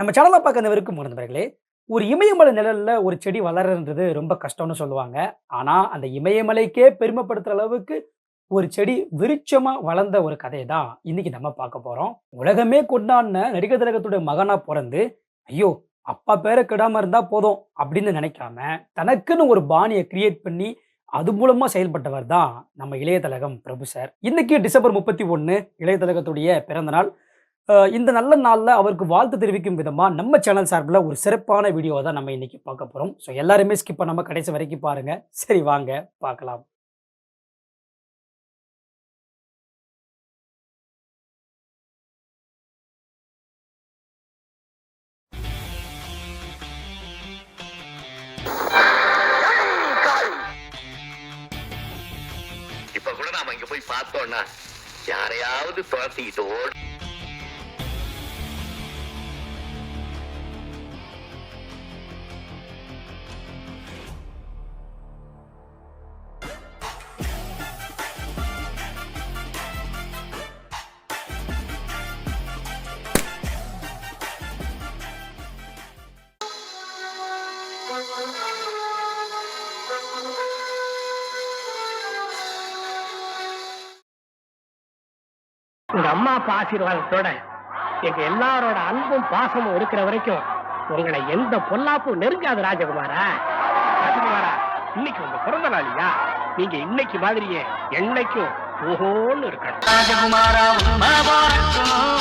நம்ம சேனலை பார்க்க அனைவருக்கும் நண்பர்களே. ஒரு இமயமலை நிழலில் ஒரு செடி வளர்றது ரொம்ப கஷ்டம்னு சொல்லுவாங்க. ஆனால் அந்த இமயமலைக்கே பெருமைப்படுத்துகிற அளவுக்கு ஒரு செடி விருட்சமாக வளர்ந்த ஒரு கதையை தான் இன்னைக்கு நம்ம பார்க்க போகிறோம் உலகமே கொண்டாடின நடிகர் திலகத்துடைய மகனாக பிறந்து ஐயோ அப்பா பேரை கெடாமல் இருந்தால் போதும் அப்படின்னு நினைக்காம தனக்குன்னு ஒரு பாணியை கிரியேட் பண்ணி அது மூலமா செயல்பட்டவர் தான் நம்ம இளைய திலகம் பிரபு சார். இன்னைக்கு டிசம்பர் முப்பத்தி ஒன்று இளைய திலகத்துடைய பிறந்த நாள். இந்த நல்ல நாளில் அவருக்கு வாழ்த்து தெரிவிக்கும் விதமாக நம்ம சேனல் சார்பில் ஒரு சிறப்பான வீடியோவை தான் நம்ம இன்னைக்கு பார்க்க போகிறோம் ஸோ எல்லாருமே ஸ்கிப் பண்ணாமல் கடைசி வரைக்கும் பாருங்க. சரி வாங்க பார்க்கலாம். இப்ப கூட நாம இங்க போய் பார்த்தோம்னா யாரையாவது துரத்திக்கிட்டு ஓடு உங்க அம்மா அப்பா ஆசீர்வாதத்தோட எங்க எல்லாரோட அன்பும் பாசமும் இருக்கிற வரைக்கும் உங்களை எந்த பொல்லாப்பும் நெருங்காது ராஜகுமாரா? ராஜகுமாரா இன்னைக்கு உங்க பிறந்த நாளியா? நீங்க இன்னைக்கு மாதிரியே என்னைக்கும் ஓஹோன்னு இருக்கணும். ராஜகுமாரா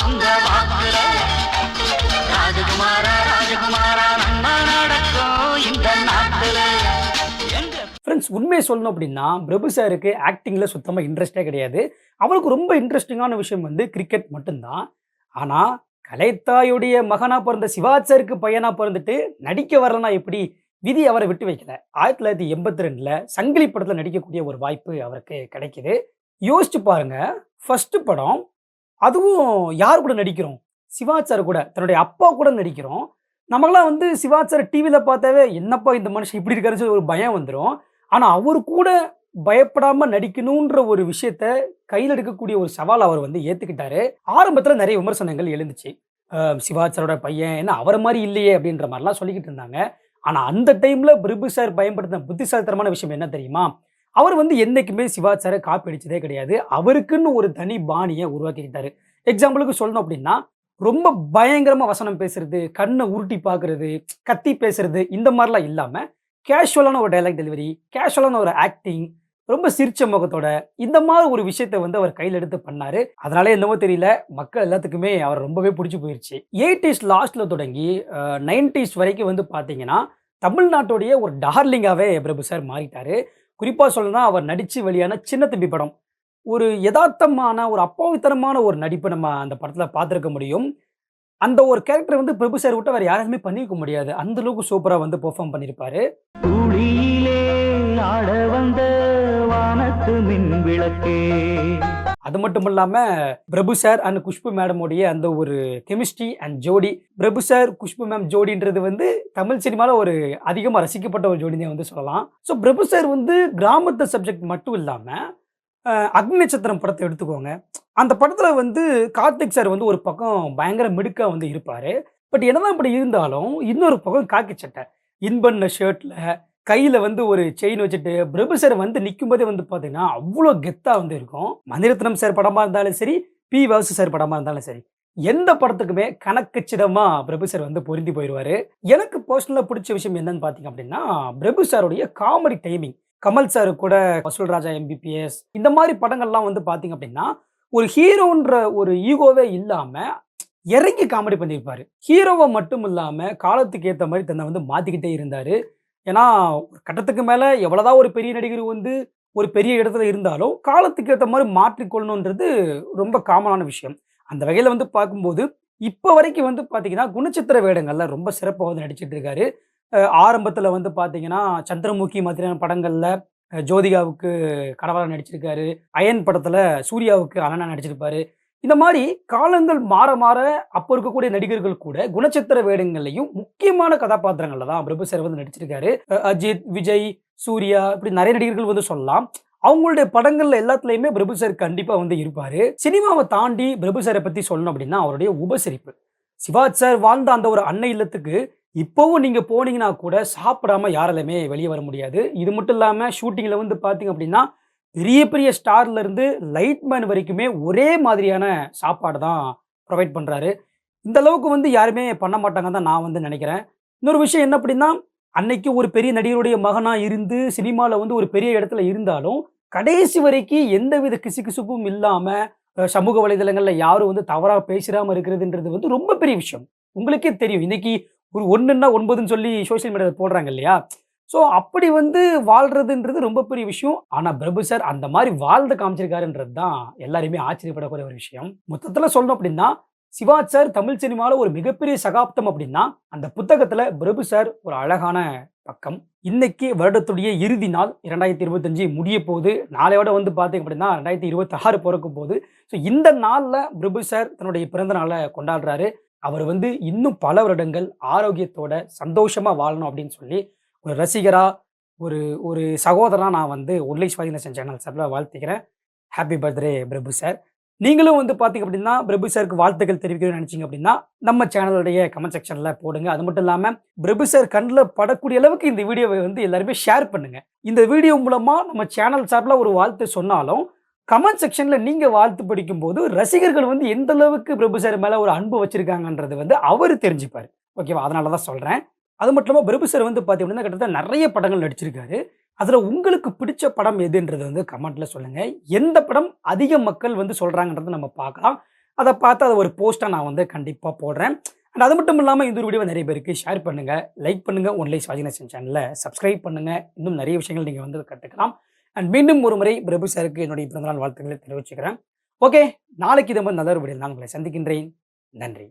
உங்க ராஜகுமாரா ராஜகுமாரா நன்மை நடக்கும் இந்த நாட்டுல எங்க உண்மையை சொல்லணும் அப்படின்னா பிரபு சாருக்கு ஆக்டிங்கில் சுத்தமாக இன்ட்ரெஸ்டே கிடையாது. அவருக்கு ரொம்ப இன்ட்ரெஸ்டிங்கான விஷயம் வந்து கிரிக்கெட் மட்டும்தான். ஆனால் கலைத்தாயுடைய மகனாக பிறந்த சிவாச்சாருக்கு பையனாக பிறந்துட்டு நடிக்க வரலனா எப்படி விதி அவரை விட்டு வைக்கல. ஆயிரத்தி தொள்ளாயிரத்தி எண்பத்தி ரெண்டில் சங்கிலி படத்தில் நடிக்கக்கூடிய ஒரு வாய்ப்பு அவருக்கு கிடைக்கிது. யோசிச்சு பாருங்க ஃபஸ்ட்டு படம் அதுவும் யார் கூட நடிக்கிறோம்? சிவாச்சார் கூட தன்னுடைய அப்பா கூட நடிக்கிறோம். நம்மளாம் வந்து சிவாச்சார் டிவியில் பார்த்தாவே என்னப்பா இந்த மனுஷன் இப்படி இருக்காருன்னு சொல்லி ஒரு பயம் வந்துடும் ஆனால் அவர் கூட பயப்படாமல் நடிக்கணுன்ற ஒரு விஷயத்த கையில் எடுக்கக்கூடிய ஒரு சவால் அவர் வந்து ஏற்றுக்கிட்டாரு ஆரம்பத்தில் நிறைய விமர்சனங்கள் எழுந்துச்சு. சிவாச்சாரோட பையன் என்ன அவரை மாதிரி இல்லையே அப்படின்ற மாதிரிலாம் சொல்லிக்கிட்டு இருந்தாங்க. ஆனால் அந்த டைமில் பிரபு சார் பயன்படுத்தின புத்திசாலித்தனமான விஷயம் என்ன தெரியுமா? அவர் வந்து என்றைக்குமே சிவாச்சாரை காப்பி அடிச்சதே கிடையாது. அவருக்குன்னு ஒரு தனி பாணியை உருவாக்கிக்கிட்டாரு. எக்ஸாம்பிளுக்கு சொல்லணும் அப்படின்னா ரொம்ப பயங்கரமாக வசனம் பேசுறது கண்ணை உருட்டி பார்க்கறது கத்தி பேசுறது இந்த மாதிரிலாம் இல்லாமல் கேஷுவலான ஒரு டைலாக் டெலிவரி கேஷுவலான ஒரு ஆக்டிங் ரொம்ப சிரிச்ச முகத்தோட இந்த மாதிரி ஒரு விஷயத்த வந்து அவர் கையில் எடுத்து பண்ணாரு. அதனாலே என்னவோ தெரியல மக்கள் எல்லாத்துக்குமே அவர் ரொம்பவே பிடிச்சி போயிடுச்சு எயிட்டிஸ் லாஸ்ட்ல தொடங்கி நைன்டிஸ் வரைக்கும் வந்து பார்த்தீங்கன்னா தமிழ்நாட்டுடைய ஒரு டார்லிங்காகவே பிரபு சார் மாறிட்டாரு. குறிப்பாக சொல்லணும்னா அவர் நடித்து வெளியான சின்ன தம்பி படம். ஒரு யதார்த்தமான ஒரு அப்பாவித்தனமான ஒரு நடிப்பை நம்ம அந்த படத்தில் பார்த்துருக்க முடியும். அந்த ஒரு கேரக்டர் வந்து பிரபு சார் விட்டு வேறு யாருமே பண்ணியிருக்க முடியாது. அந்த அளவுக்கு சூப்பராக வந்து பெர்ஃபார்ம் பண்ணியிருப்பாரு. அது மட்டும் இல்லாமல் பிரபு சார் அண்ட் குஷ்பு மேடமுடைய அந்த ஒரு கெமிஸ்ட்ரி அண்ட் ஜோடி. பிரபு சார் குஷ்பு மேம் ஜோடின்றது வந்து தமிழ் சினிமாவில் ஒரு அதிகமாக ரசிக்கப்பட்ட ஒரு ஜோடினே வந்து சொல்லலாம். ஸோ பிரபு சார் வந்து கிராமத்து சப்ஜெக்ட் மட்டும் இல்லாமல் அக்னி நட்சத்திரம் படத்தை எடுத்துக்கோங்க. அந்த படத்தில் வந்து கார்த்திக் சார் வந்து ஒரு பக்கம் பயங்கர மிடுக்காக வந்து இருப்பார். பட் என்னதான் இப்படி இருந்தாலும் இன்னொரு பக்கம் காக்கி சட்டை. இன்பண்ண ஷர்ட்டில் கையில் வந்து ஒரு செயின் வச்சுட்டு பிரபு சார் வந்து நிற்கும் போதே வந்து பார்த்தீங்கன்னா அவ்வளோ கெத்தாக வந்து இருக்கும். மந்திரத்னம் சார் படமாக இருந்தாலும் சரி பி வாசு சார் படமாக இருந்தாலும் சரி எந்த படத்துக்குமே கணக்கச்சிதமாக பிரபு சார் வந்து பொருந்தி போயிடுவார் எனக்கு பர்சனலாக பிடிச்ச விஷயம் என்னன்னு பார்த்தீங்க அப்படின்னா பிரபு சாருடைய காமெடி டைமிங் கமல் சார் கூட வசூல் ராஜா எம்பிபிஎஸ் இந்த மாதிரி படங்கள்லாம் வந்து பார்த்தீங்க அப்படின்னா ஒரு ஹீரோன்ற ஒரு ஈகோவே இல்லாமல் இறங்கி காமெடி பண்ணியிருப்பார். ஹீரோவை மட்டும் இல்லாமல் காலத்துக்கு ஏற்ற மாதிரி தன்னை வந்து மாற்றிக்கிட்டே இருந்தார். ஏன்னா ஒரு கட்டத்துக்கு மேலே எவ்வளோதான் ஒரு பெரிய நடிகர் வந்து ஒரு பெரிய இடத்துல இருந்தாலும் காலத்துக்கு ஏற்ற மாதிரி மாற்றிக்கொள்ளணுன்றது ரொம்ப காமனான விஷயம். அந்த வகையில் வந்து பார்க்கும்போது இப்போ வரைக்கும் வந்து பார்த்தீங்கன்னா குணச்சித்திர வேடங்களில் ரொம்ப சிறப்பாக வந்து நடிச்சிட்டு இருக்காரு. ஆரம்பத்தில் வந்து பார்த்தீங்கன்னா சந்திரமுகி மாதிரியான படங்களில் ஜோதிகாவுக்கு கணவராக நடிச்சிருக்காரு. அயன் படத்தில் சூர்யாவுக்கு அண்ணனா நடிச்சிருப்பாரு. இந்த மாதிரி காலங்கள் மாற மாற அப்போ இருக்கக்கூடிய நடிகர்கள் கூட குணச்சித்திர வேடங்கள்லையும் முக்கியமான கதாபாத்திரங்கள்ல தான் பிரபு சார் வந்து நடிச்சிருக்காரு அஜித் விஜய் சூர்யா இப்படி நிறைய நடிகர்கள் வந்து சொல்லலாம். அவங்களுடைய படங்கள்ல எல்லாத்துலயுமே பிரபு சார் கண்டிப்பா வந்து இருப்பாரு. சினிமாவை தாண்டி பிரபு சாரை பத்தி சொல்லணும் அப்படின்னா அவருடைய உபசரிப்பு. சிவாஜ் சார் வாழ்ந்த அந்த ஒரு அன்னை இல்லத்துக்கு இப்போவும் நீங்கள் போனீங்கன்னா கூட சாப்பிடாம யாராலுமே வெளியே வர முடியாது. இது மட்டும் இல்லாமல் ஷூட்டிங்கில் வந்து பார்த்தீங்க அப்படின்னா பெரிய பெரிய ஸ்டார்லேருந்து லைட்மேன் வரைக்குமே ஒரே மாதிரியான சாப்பாடு தான் ப்ரொவைட் பண்ணுறாரு இந்த அளவுக்கு வந்து யாருமே பண்ண மாட்டாங்கன்னு தான் நான் வந்து நினைக்கிறேன். இன்னொரு விஷயம் என்ன அப்படின்னா அன்னைக்கு ஒரு பெரிய நடிகருடைய மகனாக இருந்து சினிமாவில் வந்து ஒரு பெரிய இடத்துல இருந்தாலும் கடைசி வரைக்கும் எந்தவித கிசுகிசுப்பும் இல்லாமல் சமூக வலைதளங்களில் யாரும் வந்து தவறாக பேசிடாமல் இருக்கிறதுன்றது வந்து ரொம்ப பெரிய விஷயம். உங்களுக்கே தெரியும். இன்னைக்கு ஒரு ஒன்றுன்னா ஒன்பதுன்னு சொல்லி சோஷியல் மீடியாவில் போடுறாங்க இல்லையா? ஸோ அப்படி வந்து வாழ்றதுன்றது ரொம்ப பெரிய விஷயம். ஆனால் பிரபு சார் அந்த மாதிரி வாழ்ந்து காமிச்சிருக்காருன்றது தான் எல்லாருமே ஆச்சரியப்படக்கூடிய ஒரு விஷயம். மொத்தத்தில் சொல்லணும் அப்படின்னா சிவா சார் தமிழ் சினிமாவில் ஒரு மிகப்பெரிய சகாப்தம் அப்படின்னா அந்த புத்தகத்தில் பிரபு சார் ஒரு அழகான பக்கம். இன்னைக்கு வருடத்துடைய இறுதி நாள் இரண்டாயிரத்தி இருபத்தஞ்சு முடிய போகுது. நாளையோட வந்து பார்த்தீங்க அப்படின்னா ரெண்டாயிரத்தி இருபத்தி ஆறு பிறக்கும் போகுது ஸோ இந்த நாளில் பிரபு சார் தன்னுடைய பிறந்த நாளை கொண்டாடுறாரு. அவர் வந்து இன்னும் பல வருடங்கள் ஆரோக்கியத்தோட சந்தோஷமா வாழணும் அப்படின்னு சொல்லி ஒரு ரசிகரா ஒரு ஒரு சகோதரனா நான் வந்து உருளை சுவாதிநேசன் சேனல் சார்பில் வாழ்த்துக்கிறேன். ஹாப்பி பர்த்டே பிரபு சார் நீங்களும் வந்து பார்த்தீங்க அப்படின்னா பிரபு சாருக்கு வாழ்த்துக்கள் தெரிவிக்கணும்னு நினைச்சீங்க அப்படின்னா நம்ம சேனலுடைய கமெண்ட் செக்ஷனில் போடுங்க. அது மட்டும் இல்லாமல் பிரபு சார் கண்ணில் படக்கூடிய அளவுக்கு இந்த வீடியோவை வந்து எல்லாருமே ஷேர் பண்ணுங்க. இந்த வீடியோ மூலமாக நம்ம சேனல் சார்பில் ஒரு வாழ்த்து சொன்னாலும் கமெண்ட் செக்ஷனில் நீங்கள் வாழ்த்து படிக்கும் போது ரசிகர்கள் வந்து எந்த அளவுக்கு பிரபு சார் மேலே ஒரு அன்பு வச்சுருக்காங்கன்றது வந்து அவர் தெரிஞ்சுப்பார். ஓகேவா அதனால தான் சொல்கிறேன் அது மட்டும் இல்லாமல் பிரபு சார் வந்து பார்த்தீங்கன்னா கிட்டத்தட்ட நிறைய படங்கள் நடிச்சிருக்காரு. அதில் உங்களுக்கு பிடிச்ச படம் எதுன்றது வந்து கமெண்ட்ல சொல்லுங்கள் எந்த படம் அதிக மக்கள் வந்து சொல்கிறாங்கன்றதை நம்ம பார்க்கலாம். அதை பார்த்து அதை ஒரு போஸ்ட்டாக நான் வந்து கண்டிப்பாக போடுறேன். அண்ட் அது மட்டும் இல்லாமல் இந்த ஒரு வீடியோ நிறைய பேருக்கு ஷேர் பண்ணுங்கள் லைக் பண்ணுங்கள் ஒன்லை சாஜினேஷன் சேனலில் சப்ஸ்கிரைப் பண்ணுங்க. இன்னும் நிறைய விஷயங்கள் நீங்கள் வந்து கற்றுக்கலாம் அண்ட் மீண்டும் ஒரு முறை பிரபு சாருக்கு என்னுடைய பிறந்தநாள் வாழ்த்துக்களை தெரிவிச்சுக்கிறேன். ஓகே நாளைக்கு இது மாதிரி நல்ல ஒரு நான் உங்களை சந்திக்கின்றேன். நன்றி.